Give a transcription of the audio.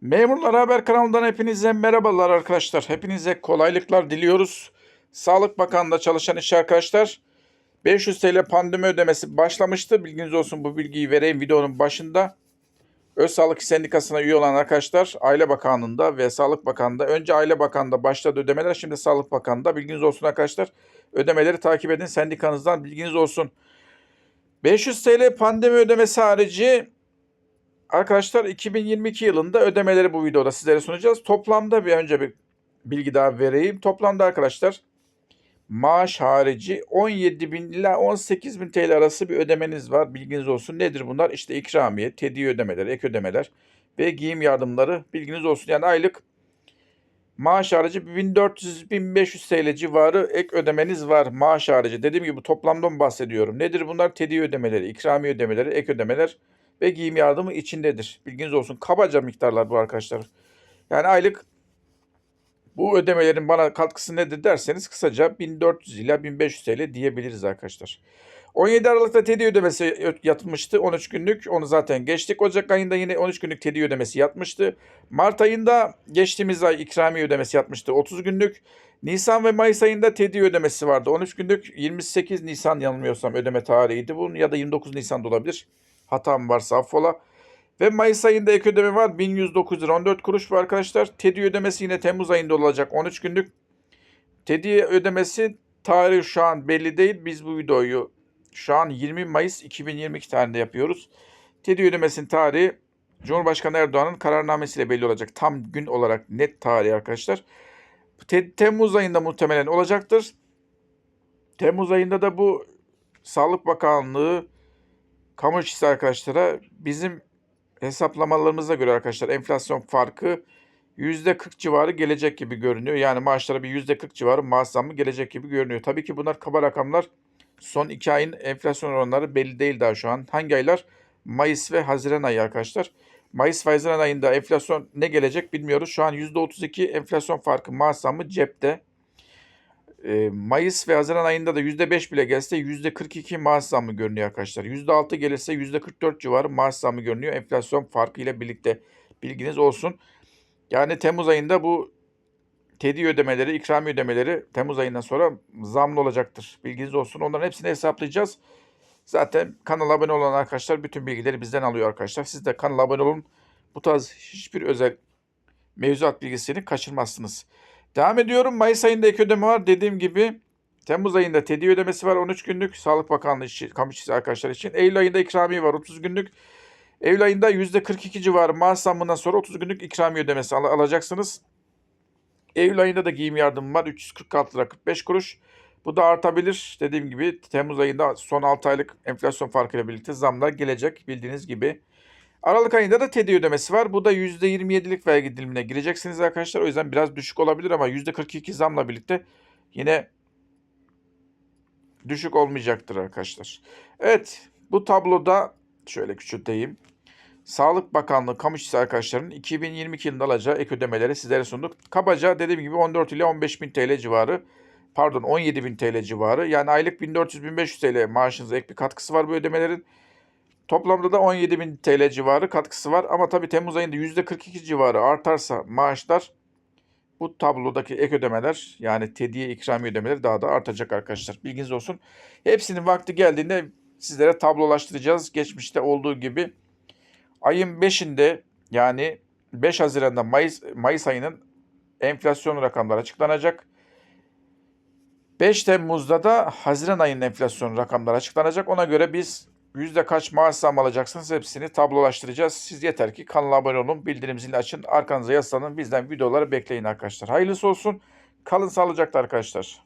Memurlar Haber kanalından hepinize merhabalar arkadaşlar. Hepinize kolaylıklar diliyoruz. Sağlık Bakanlığı'nda çalışan iş arkadaşlar 500 TL pandemi ödemesi başlamıştı. Bilginiz olsun bu bilgiyi vereyim videonun başında. Öz Sağlık Sendikası'na üye olan arkadaşlar Aile Bakanlığı'nda ve Sağlık Bakanlığı'nda önce Aile Bakanlığı'nda başladı ödemeler şimdi Sağlık Bakanlığı'nda bilginiz olsun arkadaşlar. Ödemeleri takip edin sendikanızdan bilginiz olsun. 500 TL pandemi ödemesi harici Arkadaşlar 2022 yılında ödemeleri bu videoda sizlere sunacağız. Toplamda bir önce bir bilgi daha vereyim. Toplamda arkadaşlar maaş harici 17 bin ila 18 bin TL arası bir ödemeniz var. Bilginiz olsun. Nedir bunlar? İşte ikramiye, tedi ödemeler, ek ödemeler ve giyim yardımları. Bilginiz olsun. Yani aylık maaş harici 1400-1500 TL civarı ek ödemeniz var maaş harici. Dediğim gibi toplamdan bahsediyorum. Nedir bunlar? Tedi ödemeleri, ikramiye ödemeleri, ek ödemeler ve giyim yardımı içindedir. Bilginiz olsun. Kabaca miktarlar bu arkadaşlar. Yani aylık bu ödemelerin bana katkısı nedir derseniz kısaca 1400 ila 1500 TL diyebiliriz arkadaşlar. 17 Aralık'ta TEDI ödemesi yatmıştı 13 günlük. Onu zaten geçtik. Ocak ayında yine 13 günlük TEDI ödemesi yatmıştı. Mart ayında geçtiğimiz ay ikramiye ödemesi yatmıştı 30 günlük. Nisan ve Mayıs ayında TEDI ödemesi vardı. 13 günlük 28 Nisan yanılmıyorsam ödeme tarihiydi. Bunun ya da 29 Nisan'da olabilir. Hatam varsa affola. Ve Mayıs ayında ek ödeme var. 1109 lira 14 kuruş var arkadaşlar. TEDI ödemesi yine Temmuz ayında olacak 13 günlük. TEDI ödemesi tarihi şu an belli değil. Biz bu videoyu şu an 20 Mayıs 2022 tarihinde yapıyoruz. TEDI ödemesinin tarihi Cumhurbaşkanı Erdoğan'ın kararnamesiyle belli olacak. Tam gün olarak net tarihi arkadaşlar. Te- Temmuz ayında muhtemelen olacaktır. Temmuz ayında da bu Sağlık Bakanlığı kamu işçisi arkadaşlara bizim hesaplamalarımıza göre arkadaşlar enflasyon farkı %40 civarı gelecek gibi görünüyor. Yani maaşlara bir %40 civarı maaş zammı gelecek gibi görünüyor. Tabii ki bunlar kaba rakamlar. Son 2 ayın enflasyon oranları belli değil daha şu an. Hangi aylar? Mayıs ve Haziran ayı arkadaşlar. Mayıs ve Haziran ayında enflasyon ne gelecek bilmiyoruz. Şu an %32 enflasyon farkı maaş zammı cepte. Mayıs ve Haziran ayında da %5 bile gelse %42 maaş zammı görünüyor arkadaşlar. %6 gelirse %44 civarı maaş zammı görünüyor enflasyon farkı ile birlikte. Bilginiz olsun. Yani Temmuz ayında bu TEDI ödemeleri, ikrami ödemeleri Temmuz ayından sonra zamlı olacaktır. Bilginiz olsun. Onların hepsini hesaplayacağız. Zaten kanala abone olan arkadaşlar bütün bilgileri bizden alıyor arkadaşlar. Siz de kanala abone olun. Bu tarz hiçbir özel mevzuat bilgisini kaçırmazsınız. Devam ediyorum. Mayıs ayında ek ödeme var. Dediğim gibi Temmuz ayında TEDI ödemesi var 13 günlük. Sağlık Bakanlığı işi, kamu işçisi arkadaşlar için. Eylül ayında ikramiye var 30 günlük. Eylül ayında %42 civarı maaş zammından sonra 30 günlük ikramiye ödemesi al- alacaksınız. Eylül ayında da giyim yardımı var 346 lira 45 kuruş. Bu da artabilir. Dediğim gibi Temmuz ayında son 6 aylık enflasyon farkıyla birlikte zamlar gelecek bildiğiniz gibi. Aralık ayında da TEDI ödemesi var. Bu da %27'lik vergi dilimine gireceksiniz arkadaşlar. O yüzden biraz düşük olabilir ama %42 zamla birlikte yine düşük olmayacaktır arkadaşlar. Evet bu tabloda şöyle küçülteyim. Sağlık Bakanlığı kamu işçisi arkadaşlarının 2022 yılında alacağı ek ödemeleri sizlere sunduk. Kabaca dediğim gibi 14 ile 15 bin TL civarı pardon 17 bin TL civarı yani aylık 1400-1500 TL maaşınıza ek bir katkısı var bu ödemelerin. Toplamda da 17 bin TL civarı katkısı var ama tabii Temmuz ayında %42 civarı artarsa maaşlar bu tablodaki ek ödemeler yani tediye ikramiye ödemeleri daha da artacak arkadaşlar. Bilginiz olsun. Hepsinin vakti geldiğinde sizlere tablolaştıracağız. Geçmişte olduğu gibi ayın 5'inde yani 5 Haziran'da Mayıs, Mayıs ayının enflasyon rakamları açıklanacak. 5 Temmuz'da da Haziran ayının enflasyon rakamları açıklanacak. Ona göre biz yüzde kaç maaş zam alacaksınız hepsini tablolaştıracağız. Siz yeter ki kanala abone olun, bildirim zilini açın, arkanıza yaslanın. Bizden videoları bekleyin arkadaşlar. Hayırlısı olsun. Kalın sağlıcakla arkadaşlar.